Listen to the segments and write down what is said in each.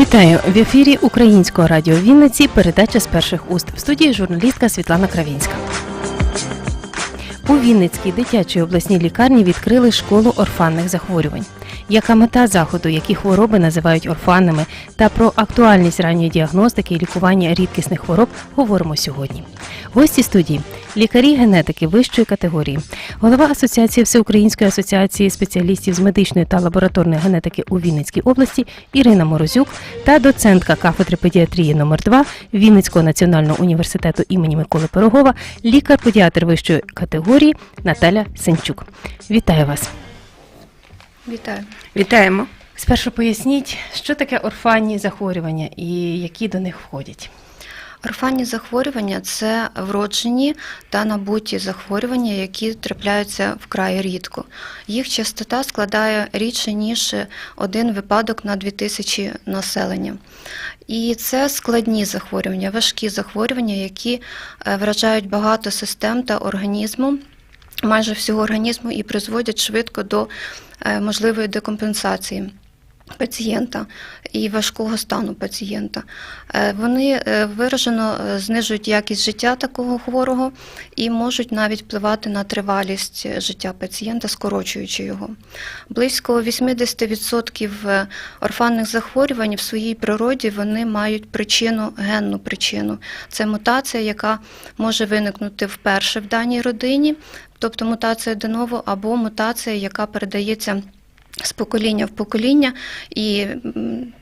Вітаю в ефірі Українського радіо Вінниці. Передача з перших уст в студії журналістка Світлана Кравінська. У Вінницькій дитячій обласній лікарні відкрили школу орфанних захворювань. Яка мета заходу, які хвороби називають орфанними, та про актуальність ранньої діагностики і лікування рідкісних хвороб говоримо сьогодні. Гості студії лікарі-генетики вищої категорії, голова Асоціації Всеукраїнської асоціації спеціалістів з медичної та лабораторної генетики у Вінницькій області Ірина Морозюк та доцентка кафедри педіатрії номер 2 Вінницького національного університету імені Миколи Пирогова, лікар-педіатр вищої категорії Наталя Сенчук. Вітаю вас! Вітаю. Вітаємо. Спершу поясніть, що таке орфанні захворювання і які до них входять. Орфанні захворювання це вроджені та набуті захворювання, які трапляються вкрай рідко. Їх частота складає рідше ніж один випадок на 2000 населення. І це складні захворювання, важкі захворювання, які е, вражають багато систем та організму. Майже всього організму і призводять швидко до можливої декомпенсації пацієнта і важкого стану пацієнта. Е, Вони е, виражено е, знижують якість життя такого хворого і можуть навіть впливати на тривалість життя пацієнта, скорочуючи його. Близько 80% е, орфанних захворювань в своїй природі вони мають причину, генну причину. Це мутація, яка може виникнути вперше в даній родині, тобто мутація деново, або мутація, яка передається з покоління в покоління, і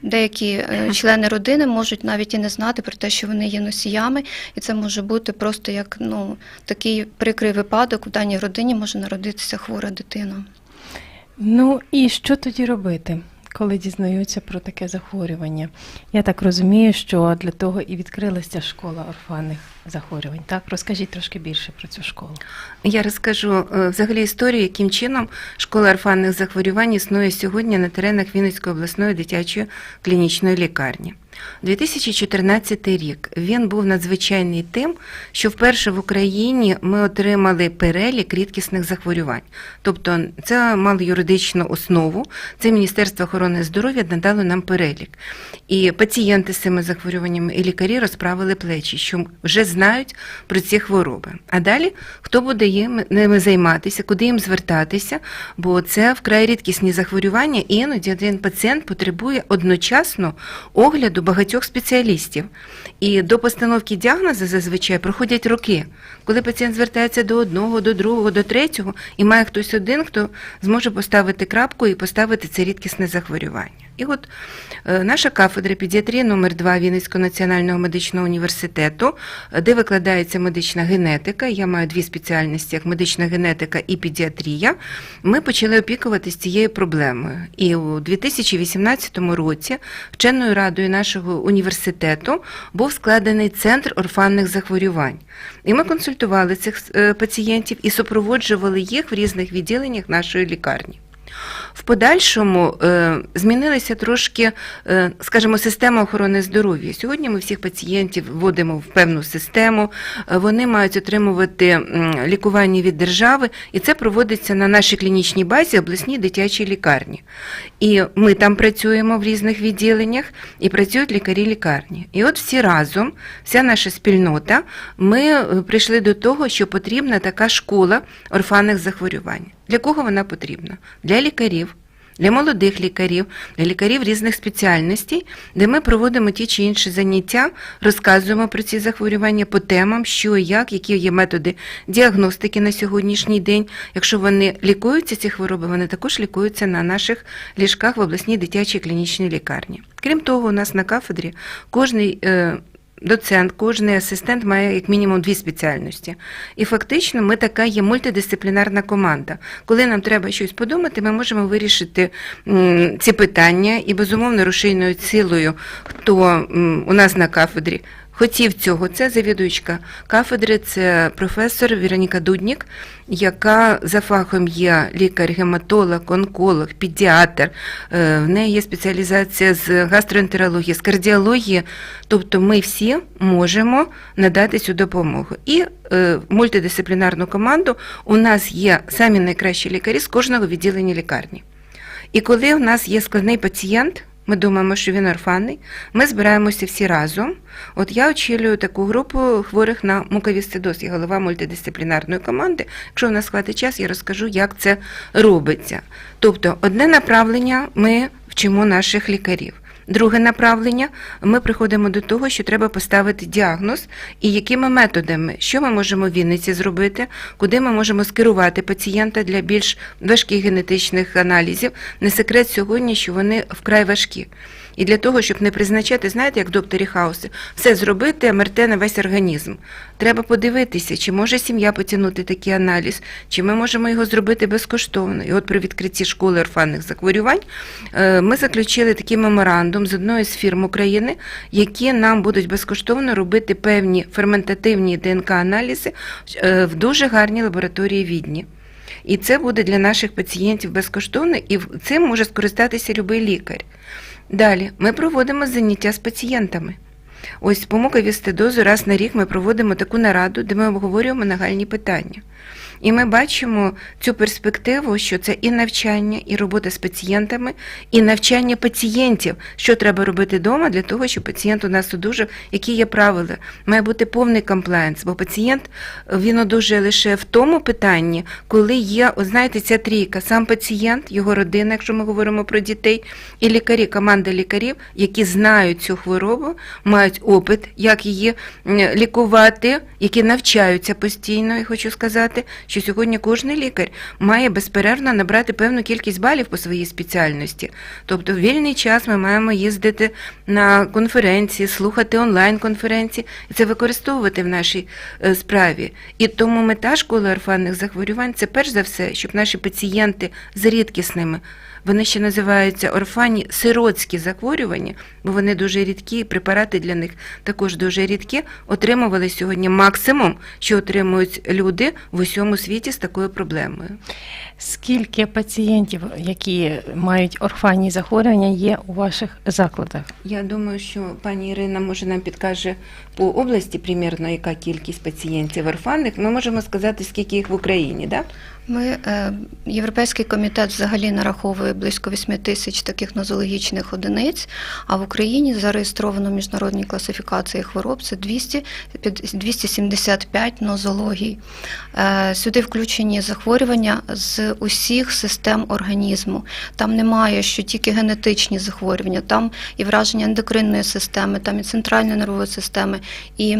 деякі е, члени родини можуть навіть і не знати про те, що вони є носіями, і це може бути просто як ну такий прикрий випадок. В даній родині може народитися хвора дитина. Ну і що тоді робити, коли дізнаються про таке захворювання? Я так розумію, що для того і відкрилася школа орфанних захворювань. Так, розкажіть трошки більше про цю школу. Я розкажу е, взагалі історію, яким чином школа орфанних захворювань існує сьогодні на теренах Вінницької обласної дитячої клінічної лікарні. 2014 рік він був надзвичайний тим, що вперше в Україні ми отримали перелік рідкісних захворювань. Тобто це мало юридичну основу. Це Міністерство охорони здоров'я надало нам перелік. І пацієнти з цими захворюваннями і лікарі розправили плечі, що вже знають про ці хвороби. А далі хто буде їм ними займатися, куди їм звертатися, бо це вкрай рідкісні захворювання, і іноді один пацієнт потребує одночасно огляду багатьох спеціалістів. І до постановки діагнозу зазвичай проходять роки, коли пацієнт звертається до одного, до другого, до третього, і має хтось один, хто зможе поставити крапку і поставити це рідкісне захворювання. І от е, наша кафедра педіатрії номер 2 Вінницького національного медичного університету, е, де викладається медична генетика. Я маю дві спеціальності, як медична генетика і педіатрія. Ми почали опікуватися цією проблемою. І у 2018 році вченою радою нашого університету був складений центр орфанних захворювань. І ми консультували цих е, пацієнтів і супроводжували їх в різних відділеннях нашої лікарні. В подальшому е, змінилася трошки, е, скажімо, система охорони здоров'я. Сьогодні ми всіх пацієнтів вводимо в певну систему, е, вони мають отримувати лікування від держави, і це проводиться на нашій клінічній базі обласній дитячій лікарні. І ми там працюємо в різних відділеннях, і працюють лікарі лікарні. І от всі разом, вся наша спільнота, ми прийшли до того, що потрібна така школа орфанних захворювань. Для кого вона потрібна? Для лікарів, для молодих лікарів, для лікарів різних спеціальностей, де ми проводимо ті чи інші заняття, розказуємо про ці захворювання по темам, що і як, які є методи діагностики на сьогоднішній день. Якщо вони лікуються, ці хвороби, вони також лікуються на наших ліжках в обласній дитячій клінічній лікарні. Крім того, у нас на кафедрі кожний. Доцент, кожний асистент має як мінімум дві спеціальності. І фактично ми така є мультидисциплінарна команда. Коли нам треба щось подумати, ми можемо вирішити ці питання і безумовно рушійною цілою, хто у нас на кафедрі. Хотів цього. Це завідувачка кафедри, це професор Вероніка Дуднік, яка за фахом є лікар, гематолог, онколог, педіатр. Е, В неї є спеціалізація з гастроентерології, з кардіології. Тобто ми всі можемо надати цю допомогу. І е, мультидисциплінарну команду у нас є самі найкращі лікарі з кожного відділення лікарні. І коли у нас є складний пацієнт, ми думаємо, що він орфанний, ми збираємося всі разом. От я очолюю таку групу хворих на муковісцидоз, я голова мультидисциплінарної команди. Якщо в нас хватить час, я розкажу, як це робиться. Тобто, одне направлення ми вчимо наших лікарів. Друге направлення ми приходимо до того, що треба поставити діагноз і якими методами, що ми можемо в Вінниці зробити, куди ми можемо скерувати пацієнта для більш важких генетичних аналізів. Не секрет сьогодні, що вони вкрай важкі. І для того, щоб не призначати, знаєте, як докторі Хауси, все зробити МРТ на весь організм. Треба подивитися, чи може сім'я потягнути такий аналіз, чи ми можемо його зробити безкоштовно. І от при відкритті школи орфанних захворювань е, ми заключили такий меморандум з одною з фірм України, які нам будуть безкоштовно робити певні ферментативні ДНК-аналізи е, в дуже гарній лабораторії Відні. І це буде для наших пацієнтів безкоштовно, і цим може скористатися будь-який лікар. Далі ми проводимо заняття з пацієнтами. Ось по муковістидозу раз на рік ми проводимо таку нараду, де ми обговорюємо нагальні питання. І ми бачимо цю перспективу, що це і навчання, і робота з пацієнтами, і навчання пацієнтів, що треба робити вдома для того, щоб пацієнт у нас одужав, які є правила. Має бути повний комплаєнс, бо пацієнт він одужує лише в тому питанні, коли є, от знаєте, ця трійка, сам пацієнт, його родина, якщо ми говоримо про дітей, і лікарі, команда лікарів, які знають цю хворобу, мають опит, як її лікувати, які навчаються постійно, і хочу сказати, що сьогодні кожен лікар має безперервно набрати певну кількість балів по своїй спеціальності. Тобто в вільний час ми маємо їздити на конференції, слухати онлайн-конференції і це використовувати в нашій е, справі. І тому мета школи орфанних захворювань це перш за все, щоб наші пацієнти з рідкісними. Вони ще називаються орфані сиротські захворювання, бо вони дуже рідкі, і препарати для них також дуже рідкі. Отримували сьогодні максимум, що отримують люди в усьому світі з такою проблемою. Скільки пацієнтів, які мають орфанні захворювання, є у ваших закладах? Я думаю, що пані Ірина може нам підкаже по області примірно, яка кількість пацієнтів орфанних. Ми можемо сказати, скільки їх в Україні, да? Ми, е, Європейський комітет взагалі нараховує близько 8 тисяч таких нозологічних одиниць, а в Україні зареєстровано в міжнародній класифікації хвороб це 200, 275 нозологій. Е, Сюди включені захворювання з усіх систем організму. Там немає, що тільки генетичні захворювання, там і враження ендокринної системи, там і центральної нервової системи, і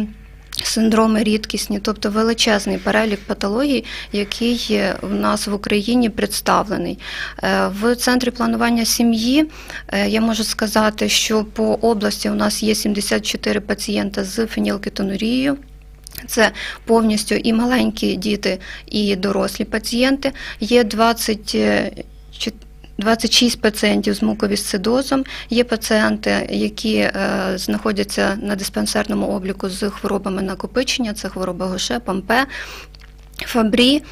Синдроми рідкісні, тобто величезний перелік патологій, який в нас в Україні представлений. Е, В центрі планування сім'ї е, я можу сказати, що по області у нас є 74 пацієнта з фенілкетонурією. Це повністю і маленькі діти, і дорослі пацієнти. Є 20 26 пацієнтів з муковісцидозом. Є пацієнти, які е, знаходяться на диспансерному обліку з хворобами накопичення, це хвороба Гоше, Пампе. Фабрі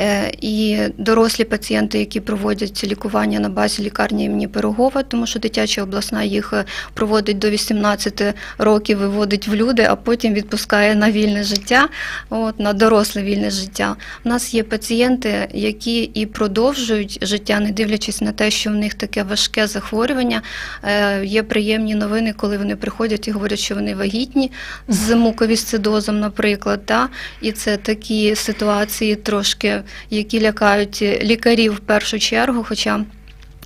е, і дорослі пацієнти, які проводять лікування на базі лікарні імені Пирогова, тому що дитяча обласна їх е, проводить до 18 років, виводить в люди, а потім відпускає на вільне життя, от, на доросле вільне життя. У нас є пацієнти, які і продовжують життя, не дивлячись на те, що в них таке важке захворювання. Е, Є приємні новини, коли вони приходять і говорять, що вони вагітні з муковісцидозом, наприклад. Да? І це такі ситуації трошки, які лякають лікарів в першу чергу, хоча.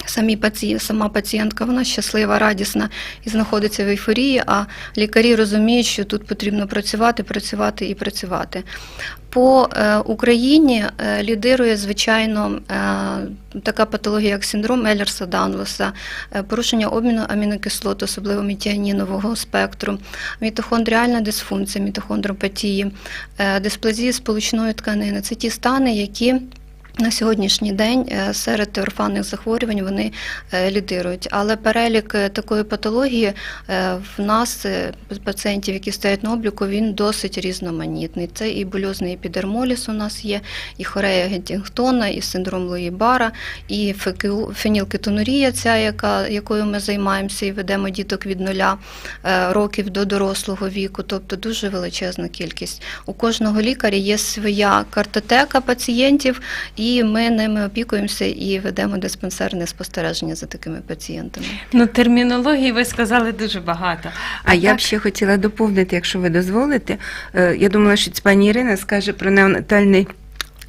Самі паці... сама пацієнтка вона щаслива, радісна і знаходиться в ейфорії, а лікарі розуміють, що тут потрібно працювати, працювати і працювати. По е, Україні е, лідирує, звичайно, е, така патологія, як синдром Еллерса Данлоса, порушення обміну амінокислот, особливо мітіанінового спектру, мітохондріальна дисфункція, мітохондропатії, дисплазія сполучної тканини. Це ті стани, які На сьогоднішній день е, серед орфанних захворювань вони е, лідирують, але перелік е, такої патології в нас пацієнтів, які стоять на обліку, він досить різноманітний. Це і больозний епідермоліс у нас є, і хорея Геттінгтона, і синдром Луї Бара, і фенілкетонурія, ця яка якою ми займаємося і ведемо діток від нуля років до дорослого віку, тобто дуже величезна кількість. У кожного лікаря є своя картотека пацієнтів, і ми ними опікуємося і ведемо диспансерне спостереження за такими пацієнтами. Ну, термінології ви сказали дуже багато. А я б ще хотіла доповнити, якщо ви дозволите. Е, Я думала, що пані Ірина скаже про неонатальний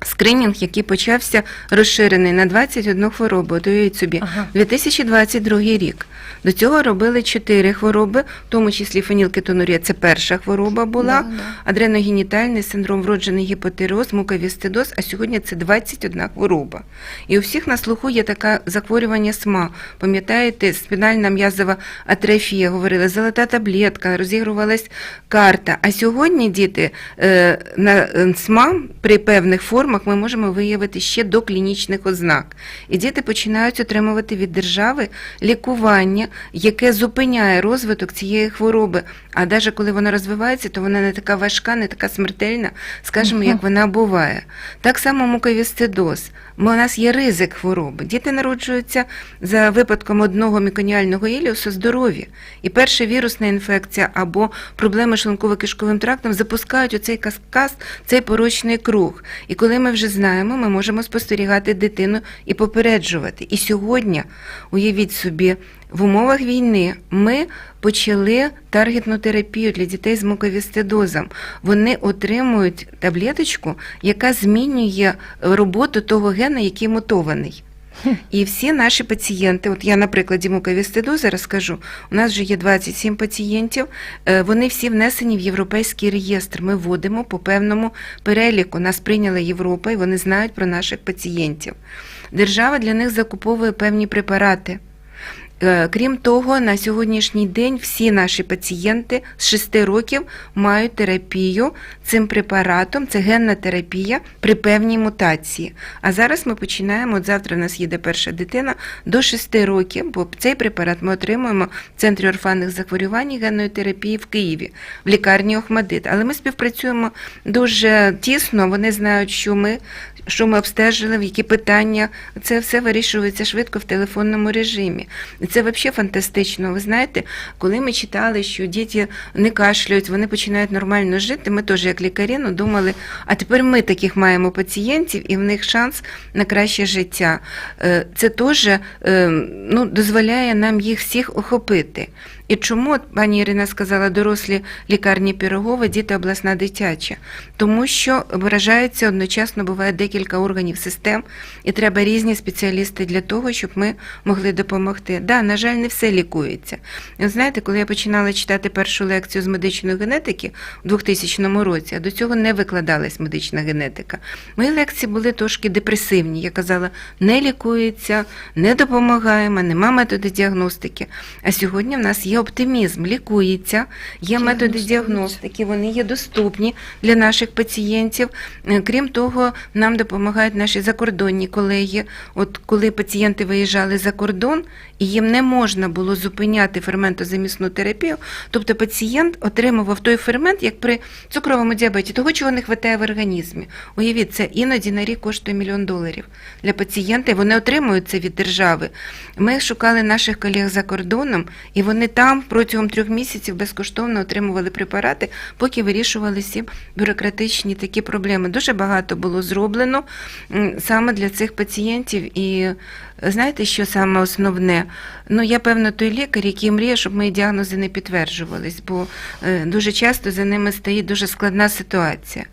скринінг, який почався розширений на 21 хворобу. Уявіть собі, Ага. 2022 рік. До цього робили 4 хвороби, в тому числі фенілкетонурія, це перша хвороба була, Да, да. адреногенітальний синдром, вроджений гіпотереоз, муковістидоз, а сьогодні це 21 хвороба. І у всіх на слуху є таке захворювання СМА. Пам'ятаєте, спінальна м'язова атрофія, говорили, золота таблетка, розігрувалась карта. А сьогодні діти е, на е, СМА при певних формах ми можемо виявити ще до клінічних ознак. І діти починають отримувати від держави лікування, яке зупиняє розвиток цієї хвороби. А навіть коли вона розвивається, то вона не така важка, не така смертельна, скажімо, як вона буває. Так само муковістидоз. У нас є ризик хвороби. Діти народжуються за випадком одного міконіального іліусу здорові. І перша вірусна інфекція або проблеми шлунково-кишковим трактом запускають оцей касказ, цей порочний круг. І коли ми вже знаємо, ми можемо спостерігати дитину і попереджувати. І сьогодні, уявіть собі, в умовах війни ми почали таргетну терапію для дітей з муковістидозом. Вони отримують таблеточку, яка змінює роботу того гена, який мутований. І всі наші пацієнти, от я на прикладі зараз розкажу, у нас вже є 27 пацієнтів, е, вони всі внесені в європейський реєстр. Ми вводимо по певному переліку. Нас прийняла Європа і вони знають про наших пацієнтів. Держава для них закуповує певні препарати. Е, Крім того, на сьогоднішній день всі наші пацієнти з 6 років мають терапію цим препаратом. Це генна терапія при певній мутації. А зараз ми починаємо. От завтра в нас їде перша дитина до 6 років, бо цей препарат ми отримуємо в центрі орфанних захворювань генної терапії в Києві, в лікарні Охмадит. Але ми співпрацюємо дуже тісно. Вони знають, що ми. Що ми обстежили, в які питання, це все вирішується швидко в телефонному режимі. Це взагалі фантастично. Ви знаєте, коли ми читали, що діти не кашлюють, вони починають нормально жити. Ми теж, як лікарі, ну, думали, а тепер ми таких маємо пацієнтів, і в них шанс на краще життя. Е, Це теж е, ну, дозволяє нам їх всіх охопити. І чому пані Ірина сказала дорослі лікарні Пірогова, діти обласна дитяча? Тому що виражається одночасно буває декілька органів систем, і треба різні спеціалісти для того, щоб ми могли допомогти. Да, на жаль, не все лікується. І знаєте, коли я починала читати першу лекцію з медичної генетики в 2000 році, а до цього не викладалась медична генетика. Мої лекції були трошки депресивні. Я казала, не лікується, не допомагаємо, нема методу діагностики. А сьогодні в нас є оптимізм, лікується, є методи діагностики, вони є доступні для наших пацієнтів. Е, Крім того, нам допомагають наші закордонні колеги. От коли пацієнти виїжджали за кордон, і їм не можна було зупиняти ферментозамісну терапію, тобто пацієнт отримував той фермент, як при цукровому діабеті, того, чого не вистачає в організмі. Уявіть, це іноді на рік коштує мільйон доларів для пацієнта, і вони отримують це від держави. Ми шукали наших колег за кордоном, і вони там протягом трьох місяців безкоштовно отримували препарати, поки вирішували всі бюрократичні такі проблеми. Дуже багато було зроблено саме для цих пацієнтів. І знаєте, що саме основне? Ну, я певно той лікар, який мріє, щоб мої діагнози не підтверджувались, бо е, дуже часто за ними стоїть дуже складна ситуація.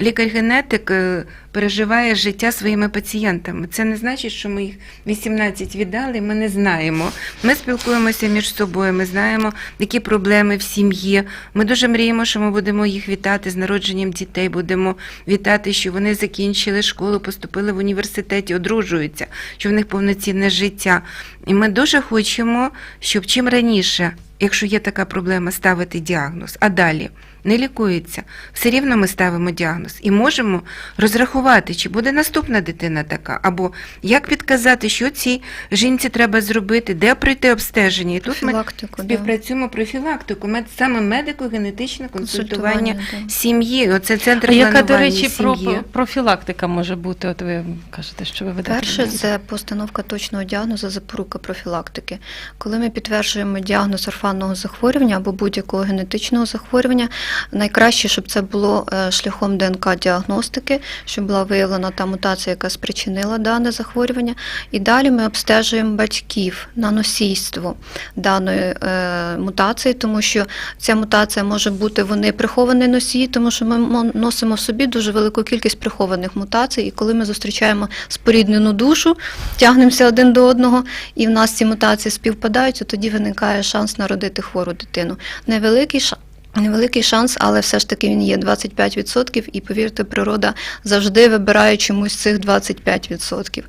Лікар-генетик е, переживає життя своїми пацієнтами. Це не значить, що ми їх 18 віддали, ми не знаємо. Ми спілкуємося між собою, ми знаємо, які проблеми в сім'ї. Ми дуже мріємо, що ми будемо їх вітати з народженням дітей, будемо вітати, що вони закінчили школу, поступили в університеті, одружуються, що в них повноцінне життя. І ми дуже хочемо, щоб чим раніше, якщо є така проблема, ставити діагноз. А далі не лікується, все рівно ми ставимо діагноз і можемо розрахувати, чи буде наступна дитина така, або як підказати, що цій жінці треба зробити, де пройти обстеження. І тут ми Профілактику, да. співпрацюємо профілактику, мед- саме медико-генетичне консультування Консультування, да. сім'ї. Оце центр А яка, до речі, про сім'ї. профілактика може бути? От ви кажете, що ви ведете? Перше, це постановка точного діагнозу запорука профілактики. Коли ми підтверджуємо діагноз орфанного захворювання або будь-якого генетичного захворювання, найкраще, щоб це було е, шляхом ДНК-діагностики, щоб була виявлена та мутація, яка спричинила дане захворювання. І далі ми обстежуємо батьків на носійство даної е, мутації, тому що ця мутація може бути вони прихований носій, тому що ми носимо в собі дуже велику кількість прихованих мутацій, і коли ми зустрічаємо споріднену душу, тягнемося один до одного, і в нас ці мутації співпадають, то тоді виникає шанс народити хвору дитину. Невеликий шанс. Невеликий шанс, але все ж таки він є 25%, і повірте, природа завжди вибирає чомусь цих 25%.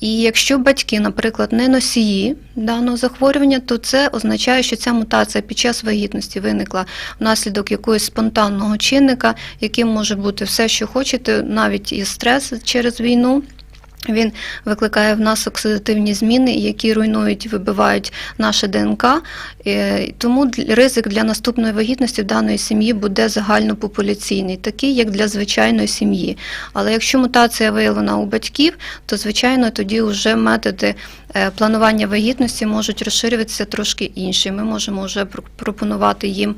І якщо батьки, наприклад, не носії даного захворювання, то це означає, що ця мутація під час вагітності виникла внаслідок якогось спонтанного чинника, яким може бути все, що хочете, навіть і стрес через війну. Він викликає в нас оксидативні зміни, які руйнують, вибивають наше ДНК. Е, Тому ризик для наступної вагітності в даної сім'ї буде загальнопопуляційний, такий як для звичайної сім'ї. Але якщо мутація виявлена у батьків, то звичайно тоді вже методи е, планування вагітності можуть розширюватися трошки інші. Ми можемо вже пр- пропонувати їм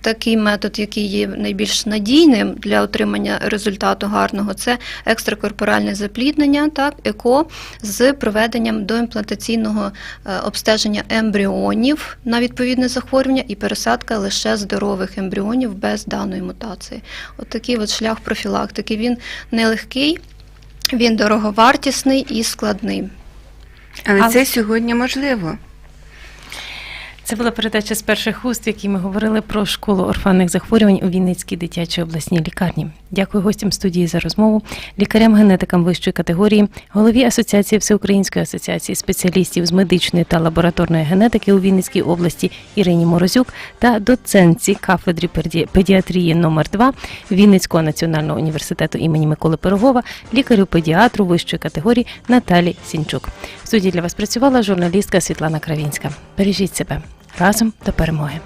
такий метод, який є найбільш надійним для отримання результату гарного. Це екстракорпоральне запліднення, так, ЕКО з проведенням доімплантаційного е, обстеження ембріонів на відповідне захворювання і пересадка лише здорових ембріонів без даної мутації. От такий от шлях профілактики. Він нелегкий, він дороговартісний і складний. Але Але- це сьогодні можливо. Це була передача з перших уст, в якій ми говорили про школу орфанних захворювань у Вінницькій дитячій обласній лікарні. Дякую гостям студії за розмову, лікарям-генетикам вищої категорії, голові Асоціації Всеукраїнської асоціації спеціалістів з медичної та лабораторної генетики у Вінницькій області Ірині Морозюк та доцентці кафедри педі- педіатрії номер 2 Вінницького національного університету імені Миколи Пирогова, лікарю-педіатру вищої категорії Наталі Сінчук. В студії для вас працювала журналістка Світлана Кравінська. Бережіть себе разом до перемоги.